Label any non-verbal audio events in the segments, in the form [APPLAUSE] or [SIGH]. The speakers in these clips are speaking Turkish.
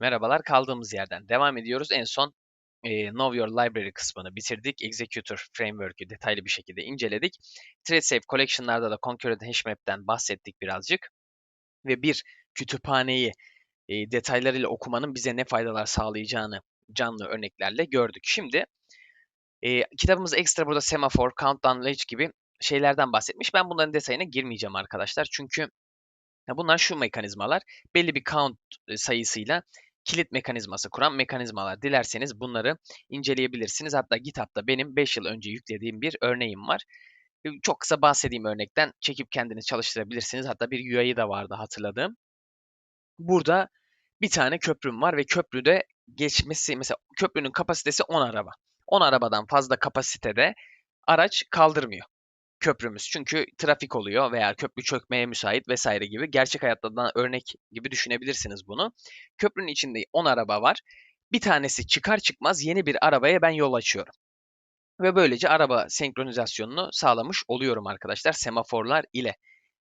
Merhabalar, kaldığımız yerden devam ediyoruz. En son e, Know Your Library kısmını bitirdik. Executor Framework'ü detaylı bir şekilde inceledik. ThreadSafe Collection'larda da Concurrent Hashmap'ten bahsettik birazcık. Ve bir kütüphaneyi e, detaylarıyla okumanın bize ne faydalar sağlayacağını canlı örneklerle gördük. Şimdi e, kitabımız ekstra burada semafor, countdown ledge gibi şeylerden bahsetmiş. Ben bunların detayına girmeyeceğim arkadaşlar. Çünkü bunlar şu mekanizmalar. Belli bir count sayısıyla kilit mekanizması kuran mekanizmalar. Dilerseniz bunları inceleyebilirsiniz. Hatta GitHub'da benim 5 yıl önce yüklediğim bir örneğim var. Çok kısa bahsedeyim örnekten. Çekip kendiniz çalıştırabilirsiniz. Hatta bir UI'yi da vardı hatırladığım. Burada bir tane köprüm var ve köprüde geçmesi mesela köprünün kapasitesi 10 araba. 10 arabadan fazla kapasitede araç kaldırmıyor köprümüz. Çünkü trafik oluyor veya köprü çökmeye müsait vesaire gibi. Gerçek hayatta da örnek gibi düşünebilirsiniz bunu. Köprünün içinde 10 araba var. Bir tanesi çıkar çıkmaz yeni bir arabaya ben yol açıyorum. Ve böylece araba senkronizasyonunu sağlamış oluyorum arkadaşlar semaforlar ile.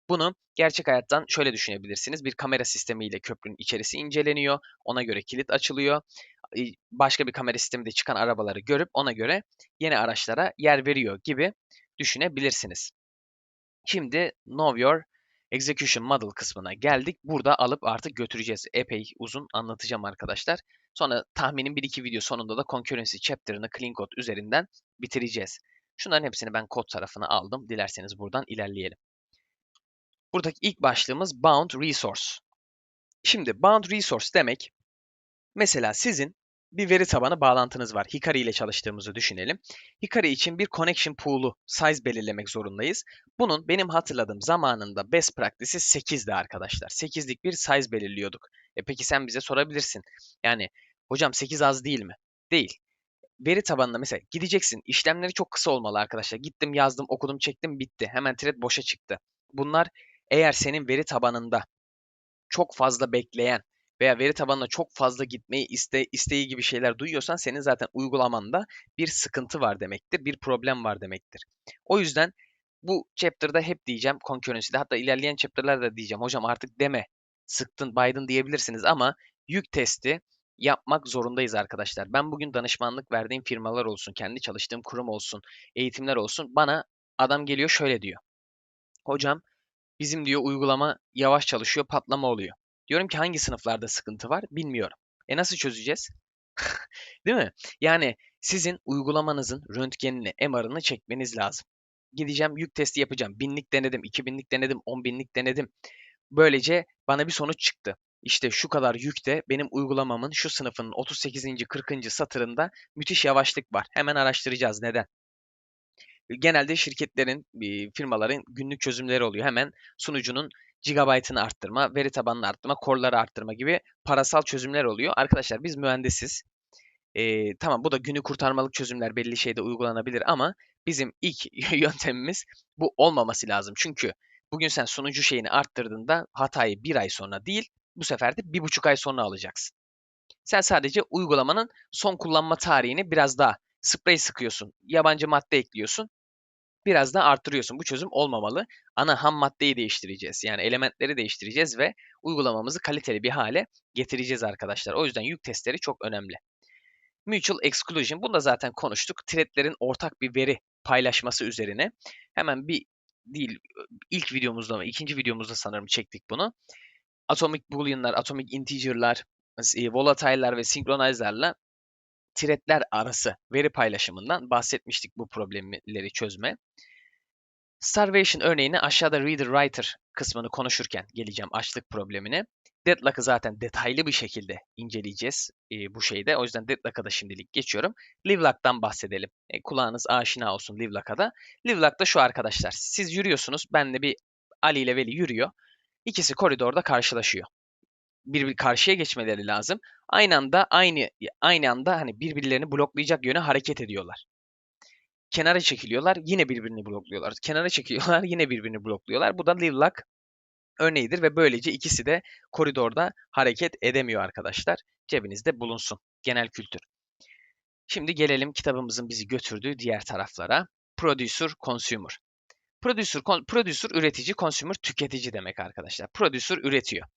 Bunu gerçek hayattan şöyle düşünebilirsiniz. Bir kamera sistemiyle köprünün içerisi inceleniyor. Ona göre kilit açılıyor. Başka bir kamera sisteminde çıkan arabaları görüp ona göre yeni araçlara yer veriyor gibi düşünebilirsiniz. Şimdi Know Your Execution Model kısmına geldik. Burada alıp artık götüreceğiz. Epey uzun anlatacağım arkadaşlar. Sonra tahminim 1-2 video sonunda da Concurrency Chapter'ını Clean Code üzerinden bitireceğiz. Şunların hepsini ben kod tarafına aldım. Dilerseniz buradan ilerleyelim. Buradaki ilk başlığımız Bound Resource. Şimdi Bound Resource demek mesela sizin bir veri tabanı bağlantınız var. Hikari ile çalıştığımızı düşünelim. Hikari için bir connection pool'u size belirlemek zorundayız. Bunun benim hatırladığım zamanında best practice'i 8'di arkadaşlar. 8'lik bir size belirliyorduk. E peki sen bize sorabilirsin. Yani hocam 8 az değil mi? Değil. Veri tabanında mesela gideceksin. İşlemleri çok kısa olmalı arkadaşlar. Gittim, yazdım, okudum, çektim, bitti. Hemen thread boşa çıktı. Bunlar eğer senin veri tabanında çok fazla bekleyen veya veri tabanına çok fazla gitmeyi iste, isteği gibi şeyler duyuyorsan senin zaten uygulamanda bir sıkıntı var demektir, bir problem var demektir. O yüzden bu chapter'da hep diyeceğim concurrency'de hatta ilerleyen chapter'larda diyeceğim hocam artık deme sıktın Biden diyebilirsiniz ama yük testi yapmak zorundayız arkadaşlar. Ben bugün danışmanlık verdiğim firmalar olsun, kendi çalıştığım kurum olsun, eğitimler olsun bana adam geliyor şöyle diyor. Hocam bizim diyor uygulama yavaş çalışıyor, patlama oluyor. Diyorum ki hangi sınıflarda sıkıntı var bilmiyorum. E nasıl çözeceğiz? [LAUGHS] Değil mi? Yani sizin uygulamanızın röntgenini, MR'ını çekmeniz lazım. Gideceğim yük testi yapacağım. Binlik denedim, iki binlik denedim, on binlik denedim. Böylece bana bir sonuç çıktı. İşte şu kadar yükte benim uygulamamın şu sınıfının 38. 40. satırında müthiş yavaşlık var. Hemen araştıracağız neden. Genelde şirketlerin, firmaların günlük çözümleri oluyor. Hemen sunucunun gigabaytını arttırma, veri tabanını arttırma, core'ları arttırma gibi parasal çözümler oluyor. Arkadaşlar biz mühendisiz. Ee, tamam bu da günü kurtarmalık çözümler belli şeyde uygulanabilir ama bizim ilk [LAUGHS] yöntemimiz bu olmaması lazım. Çünkü bugün sen sunucu şeyini arttırdığında hatayı bir ay sonra değil bu sefer de bir buçuk ay sonra alacaksın. Sen sadece uygulamanın son kullanma tarihini biraz daha sprey sıkıyorsun, yabancı madde ekliyorsun biraz da arttırıyorsun. Bu çözüm olmamalı. Ana ham maddeyi değiştireceğiz. Yani elementleri değiştireceğiz ve uygulamamızı kaliteli bir hale getireceğiz arkadaşlar. O yüzden yük testleri çok önemli. Mutual Exclusion. Bunu da zaten konuştuk. Threadlerin ortak bir veri paylaşması üzerine. Hemen bir değil ilk videomuzda mı ikinci videomuzda sanırım çektik bunu. Atomic Boolean'lar, Atomic Integer'lar, e, volatile'lar ve synchronize'larla threadler arası veri paylaşımından bahsetmiştik bu problemleri çözme. Starvation örneğini aşağıda reader writer kısmını konuşurken geleceğim açlık problemine. Deadlock'ı zaten detaylı bir şekilde inceleyeceğiz e, bu şeyde. O yüzden Deadlock'a da şimdilik geçiyorum. Livelock'tan bahsedelim. E, kulağınız aşina olsun Livelock'a da. Livelock da şu arkadaşlar. Siz yürüyorsunuz. Benle bir Ali ile Veli yürüyor. İkisi koridorda karşılaşıyor bir, bir karşıya geçmeleri lazım. Aynı anda aynı aynı anda hani birbirlerini bloklayacak yöne hareket ediyorlar. Kenara çekiliyorlar, yine birbirini blokluyorlar. Kenara çekiliyorlar, yine birbirini blokluyorlar. Bu da live lock örneğidir ve böylece ikisi de koridorda hareket edemiyor arkadaşlar. Cebinizde bulunsun. Genel kültür. Şimdi gelelim kitabımızın bizi götürdüğü diğer taraflara. Producer, consumer. Producer, producer üretici, consumer tüketici demek arkadaşlar. Producer üretiyor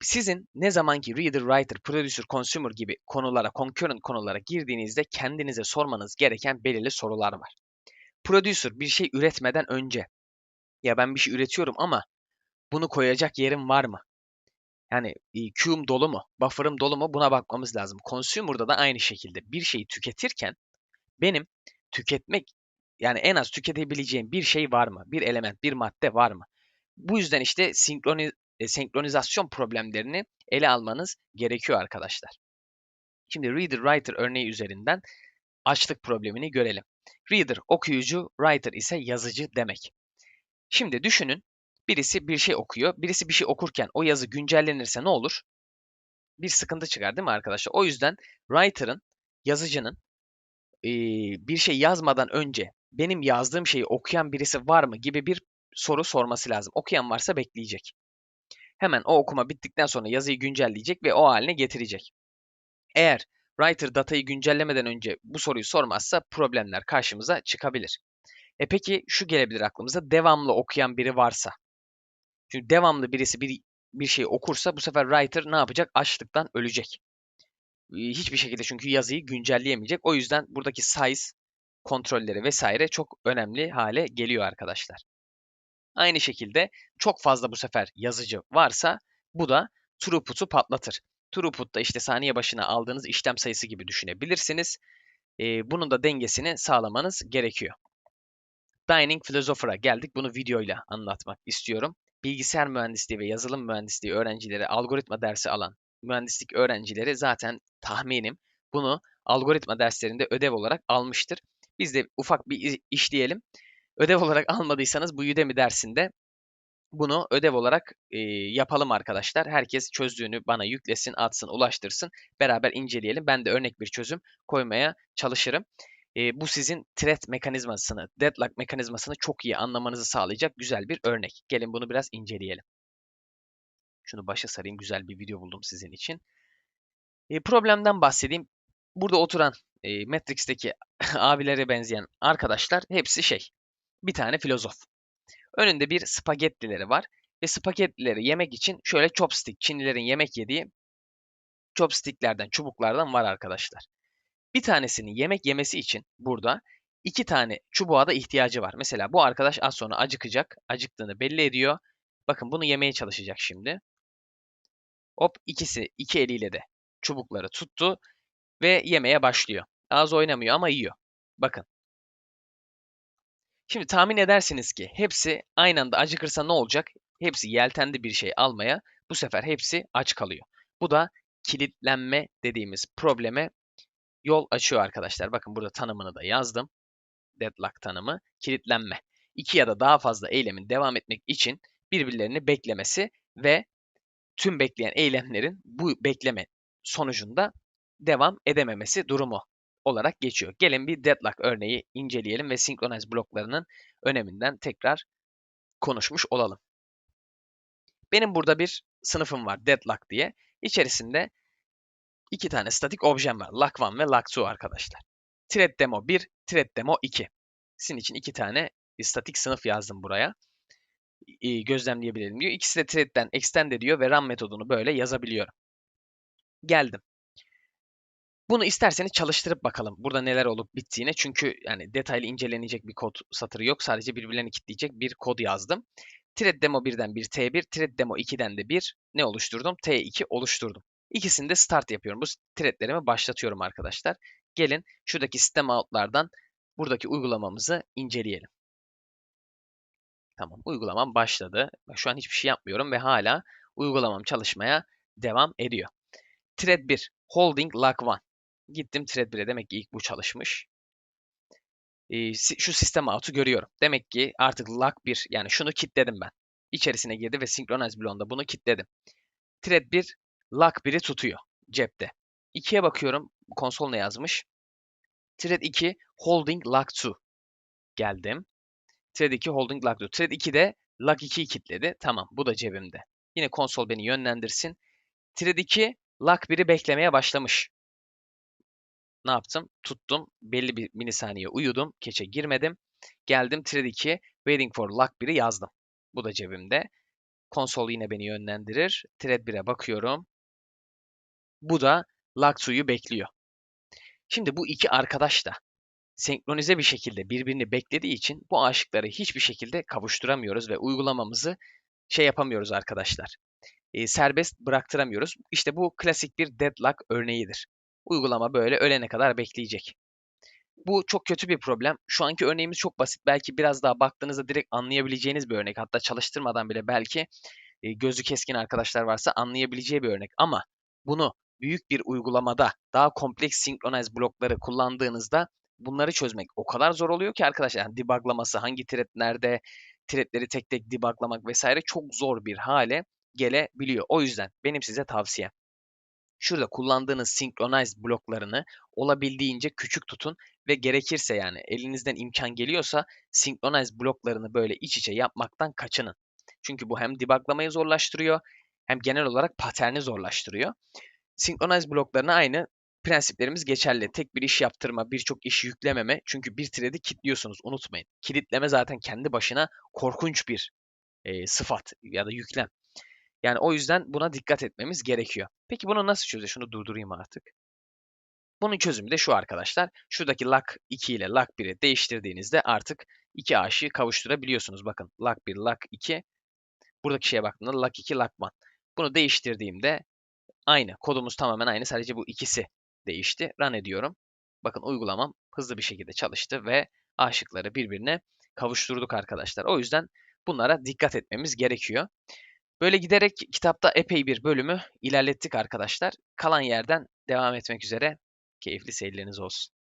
Sizin ne zamanki reader, writer, producer, consumer gibi konulara, concurrent konulara girdiğinizde kendinize sormanız gereken belirli sorular var. Producer bir şey üretmeden önce ya ben bir şey üretiyorum ama bunu koyacak yerim var mı? Yani e, queue'um dolu mu? Buffer'ım dolu mu? Buna bakmamız lazım. Consumer'da da aynı şekilde bir şeyi tüketirken benim tüketmek yani en az tüketebileceğim bir şey var mı? Bir element, bir madde var mı? Bu yüzden işte sinkroni, e, senkronizasyon problemlerini ele almanız gerekiyor arkadaşlar. Şimdi reader writer örneği üzerinden açlık problemini görelim. Reader okuyucu, writer ise yazıcı demek. Şimdi düşünün birisi bir şey okuyor. Birisi bir şey okurken o yazı güncellenirse ne olur? Bir sıkıntı çıkar değil mi arkadaşlar? O yüzden writer'ın, yazıcının bir şey yazmadan önce benim yazdığım şeyi okuyan birisi var mı gibi bir soru sorması lazım. Okuyan varsa bekleyecek. Hemen o okuma bittikten sonra yazıyı güncelleyecek ve o haline getirecek. Eğer writer datayı güncellemeden önce bu soruyu sormazsa problemler karşımıza çıkabilir. E peki şu gelebilir aklımıza devamlı okuyan biri varsa. Çünkü devamlı birisi bir, bir şeyi okursa bu sefer writer ne yapacak? Açlıktan ölecek. Hiçbir şekilde çünkü yazıyı güncelleyemeyecek. O yüzden buradaki size kontrolleri vesaire çok önemli hale geliyor arkadaşlar. Aynı şekilde çok fazla bu sefer yazıcı varsa bu da throughput'u patlatır. Throughput da işte saniye başına aldığınız işlem sayısı gibi düşünebilirsiniz. Ee, bunun da dengesini sağlamanız gerekiyor. Dining Philosopher'a geldik. Bunu videoyla anlatmak istiyorum. Bilgisayar mühendisliği ve yazılım mühendisliği öğrencileri algoritma dersi alan mühendislik öğrencileri zaten tahminim bunu algoritma derslerinde ödev olarak almıştır. Biz de ufak bir işleyelim. Ödev olarak almadıysanız bu Udemy dersinde bunu ödev olarak e, yapalım arkadaşlar. Herkes çözdüğünü bana yüklesin, atsın, ulaştırsın. Beraber inceleyelim. Ben de örnek bir çözüm koymaya çalışırım. E, bu sizin thread mekanizmasını, deadlock mekanizmasını çok iyi anlamanızı sağlayacak güzel bir örnek. Gelin bunu biraz inceleyelim. Şunu başa sarayım. Güzel bir video buldum sizin için. E, problemden bahsedeyim. Burada oturan e, Matrix'teki [LAUGHS] abilere benzeyen arkadaşlar hepsi şey. Bir tane filozof. Önünde bir spagettileri var. Ve spagettileri yemek için şöyle chopstick, Çinlilerin yemek yediği chopsticklerden, çubuklardan var arkadaşlar. Bir tanesinin yemek yemesi için burada iki tane çubuğa da ihtiyacı var. Mesela bu arkadaş az sonra acıkacak. Acıktığını belli ediyor. Bakın bunu yemeye çalışacak şimdi. Hop ikisi iki eliyle de çubukları tuttu ve yemeye başlıyor. Az oynamıyor ama yiyor. Bakın. Şimdi tahmin edersiniz ki hepsi aynı anda acıkırsa ne olacak? Hepsi yeltendi bir şey almaya. Bu sefer hepsi aç kalıyor. Bu da kilitlenme dediğimiz probleme yol açıyor arkadaşlar. Bakın burada tanımını da yazdım. Deadlock tanımı. Kilitlenme. İki ya da daha fazla eylemin devam etmek için birbirlerini beklemesi ve tüm bekleyen eylemlerin bu bekleme sonucunda devam edememesi durumu olarak geçiyor. Gelin bir deadlock örneği inceleyelim ve synchronize bloklarının öneminden tekrar konuşmuş olalım. Benim burada bir sınıfım var deadlock diye. İçerisinde iki tane statik objem var. Lock1 ve Lock2 arkadaşlar. Thread demo 1, thread demo 2. Sizin için iki tane statik sınıf yazdım buraya gözlemleyebilirim diyor. İkisi de thread'den extend ediyor ve run metodunu böyle yazabiliyorum. Geldim. Bunu isterseniz çalıştırıp bakalım burada neler olup bittiğine. Çünkü yani detaylı incelenecek bir kod satırı yok. Sadece birbirlerini kitleyecek bir kod yazdım. Thread demo 1'den bir T1, thread demo 2'den de bir ne oluşturdum? T2 oluşturdum. İkisini de start yapıyorum. Bu threadlerimi başlatıyorum arkadaşlar. Gelin şuradaki sistem out'lardan buradaki uygulamamızı inceleyelim. Tamam uygulamam başladı. Şu an hiçbir şey yapmıyorum ve hala uygulamam çalışmaya devam ediyor. Thread 1 Holding Lock 1. Gittim Thread 1'e demek ki ilk bu çalışmış. Ee, şu sistem out'u görüyorum. Demek ki artık Lock 1 yani şunu kilitledim ben. İçerisine girdi ve Synchronize bloğunda bunu kilitledim. Thread 1 Lock 1'i tutuyor cepte. 2'ye bakıyorum konsol ne yazmış. Thread 2 Holding Lock 2. Geldim. Thread 2 holding lock 4. Thread 2 de lock 2'yi kilitledi. Tamam bu da cebimde. Yine konsol beni yönlendirsin. Thread 2 lock 1'i beklemeye başlamış. Ne yaptım? Tuttum. Belli bir milisaniye uyudum. Keçe girmedim. Geldim thread 2 waiting for lock 1'i yazdım. Bu da cebimde. Konsol yine beni yönlendirir. Thread 1'e bakıyorum. Bu da Lak2'yu bekliyor. Şimdi bu iki arkadaş da senkronize bir şekilde birbirini beklediği için bu aşıkları hiçbir şekilde kavuşturamıyoruz ve uygulamamızı şey yapamıyoruz arkadaşlar. E, serbest bıraktıramıyoruz. İşte bu klasik bir deadlock örneğidir. Uygulama böyle ölene kadar bekleyecek. Bu çok kötü bir problem. Şu anki örneğimiz çok basit. Belki biraz daha baktığınızda direkt anlayabileceğiniz bir örnek. Hatta çalıştırmadan bile belki e, gözü keskin arkadaşlar varsa anlayabileceği bir örnek. Ama bunu büyük bir uygulamada daha kompleks synchronized blokları kullandığınızda bunları çözmek o kadar zor oluyor ki arkadaşlar. Yani debuglaması, hangi thread nerede, threadleri tek tek debuglamak vesaire çok zor bir hale gelebiliyor. O yüzden benim size tavsiyem şurada kullandığınız synchronize bloklarını olabildiğince küçük tutun ve gerekirse yani elinizden imkan geliyorsa synchronize bloklarını böyle iç içe yapmaktan kaçının. Çünkü bu hem debuglamayı zorlaştırıyor hem genel olarak paterni zorlaştırıyor. Synchronize bloklarına aynı prensiplerimiz geçerli. Tek bir iş yaptırma, birçok iş yüklememe. Çünkü bir thread'i kilitliyorsunuz unutmayın. Kilitleme zaten kendi başına korkunç bir e, sıfat ya da yüklem. Yani o yüzden buna dikkat etmemiz gerekiyor. Peki bunu nasıl çözeceğiz? Şunu durdurayım artık. Bunun çözümü de şu arkadaşlar. Şuradaki lock 2 ile lock 1'i değiştirdiğinizde artık iki aşığı kavuşturabiliyorsunuz. Bakın lock 1, lock 2. Buradaki şeye baktığımda lock 2, lock 1. Bunu değiştirdiğimde aynı. Kodumuz tamamen aynı. Sadece bu ikisi değişti. Run ediyorum. Bakın uygulamam hızlı bir şekilde çalıştı ve aşıkları birbirine kavuşturduk arkadaşlar. O yüzden bunlara dikkat etmemiz gerekiyor. Böyle giderek kitapta epey bir bölümü ilerlettik arkadaşlar. Kalan yerden devam etmek üzere keyifli seyirleriniz olsun.